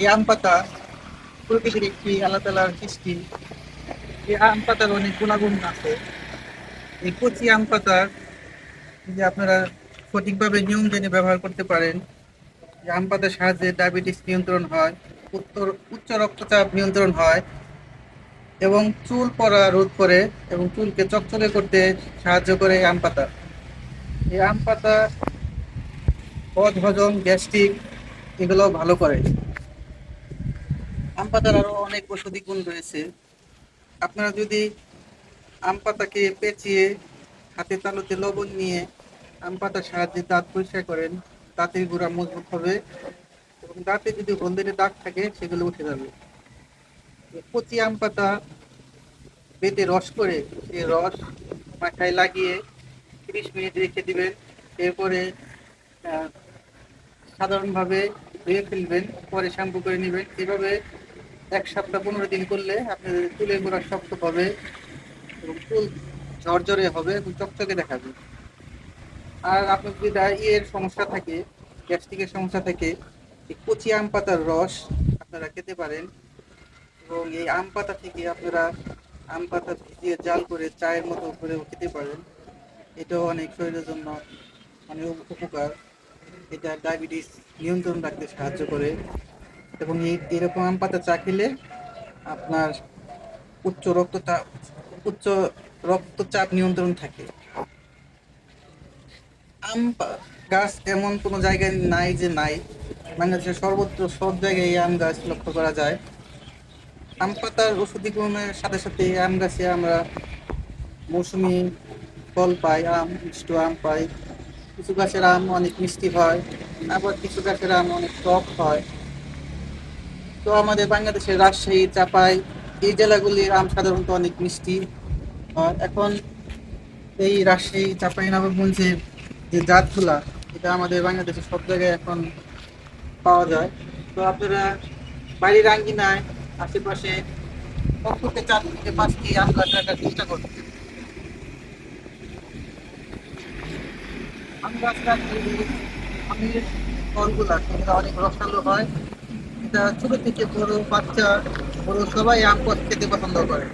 এই আম পাতা প্রকৃতির একটি আল্লাহ তালার সৃষ্টি। এই আম পাতার অনেক গুণাগুণ আছে। এই কচি আম পাতার যে আপনারা সঠিকভাবে নিয়ম জেনে ব্যবহার করতে পারেন, যে আম পাতার সাহায্যে ডায়াবেটিস নিয়ন্ত্রণ হয়, উত্তর, উচ্চ রক্তচাপ নিয়ন্ত্রণ হয় এবং চুল পড়া রোধ করে এবং চুলকে চকচকে করতে সাহায্য করে আম পাতা। এই আম পাতা পদ হজম গ্যাস্ট্রিক এগুলো ভালো করে। পাতার আরও অনেক ঔষধি গুণ রয়েছে। আপনারা যদি আম পাতাকে পেঁচিয়ে হাতে তালুতে লবণ নিয়ে আম পাতার সাহায্যে দাঁত পরিষ্কার করেন, দাঁতের গুঁড়া মজবুত হবে এবং দাঁতে যদি হলদেটে দাগ থাকে, সেগুলো উঠে যাবে। কচি আম পাতা বেটে রস করে সেই রস মাথায় লাগিয়ে তিরিশ মিনিট রেখে দিবেন। এরপরে সাধারণভাবে ধুয়ে ফেলবেন, পরে শ্যাম্পু করে নেবেন। এভাবে এক সপ্তাহ পনেরো দিন করলে আপনাদের চুলের গোড়া শক্ত হবে এবং চুল ঝরঝরে হবে এবং চকচকে দেখাবে। আর আপনার যদি ইয়ের সমস্যা থাকে, গ্যাস্ট্রিকের সমস্যা থাকে, এই কচি আম পাতার রস আপনারা খেতে পারেন এবং এই আম পাতা থেকে আপনারা আম পাতা ভিজিয়ে জাল করে চায়ের মতো করেও খেতে পারেন। এটাও অনেক শরীরের জন্য অনেক উপকার। এটা ডায়াবেটিস নিয়ন্ত্রণ রাখতে সাহায্য করে। এবং এই এরকম আম পাতা চা খেলে আপনার উচ্চ রক্তচাপ উচ্চ রক্তচাপ নিয়ন্ত্রণ থাকে। আম গাছ এমন কোনো জায়গায় নাই যে নাই। বাংলাদেশের সর্বত্র সব জায়গায় এই আম গাছ লক্ষ্য করা যায়। আম পাতার ওষুধি গুণের সাথে সাথে এই আম গাছে আমরা মৌসুমি ফল পাই, আম, মিষ্ট আম পাই। কিছু গাছের আম অনেক মিষ্টি হয়, আবার কিছু গাছের আম অনেক টক হয়। তো আমাদের বাংলাদেশের রাজশাহী, চাপাই এই জেলাগুলির আম সাধারণত অনেক মিষ্টি। হয় এখন এই রাজশাহী, চাপাই, নবাবগঞ্জের যে জাতগুলা, এটা আমাদের বাংলাদেশের সব জায়গায় এখন পাওয়া যায়। তো আপনারা বাড়ির আঙ্গিনায় আশেপাশে অন্তত চার থেকে পাঁচটি আম গাছ রাখার চেষ্টা করবেন আম গাছ রাখলে আমের ফলগুলা সেগুলো অনেক রসালো হয়। এটা ছোট থেকে বড়, বাচ্চা, বড়, সবাই আম পথ খেতে পছন্দ করে।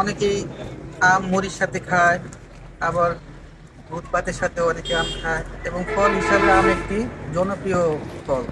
অনেকেই আম মুড়ির সাথে খায়, আবার ভূত সাথে অনেকে আম খায় এবং ফল হিসাবে আম একটি জনপ্রিয় ফল।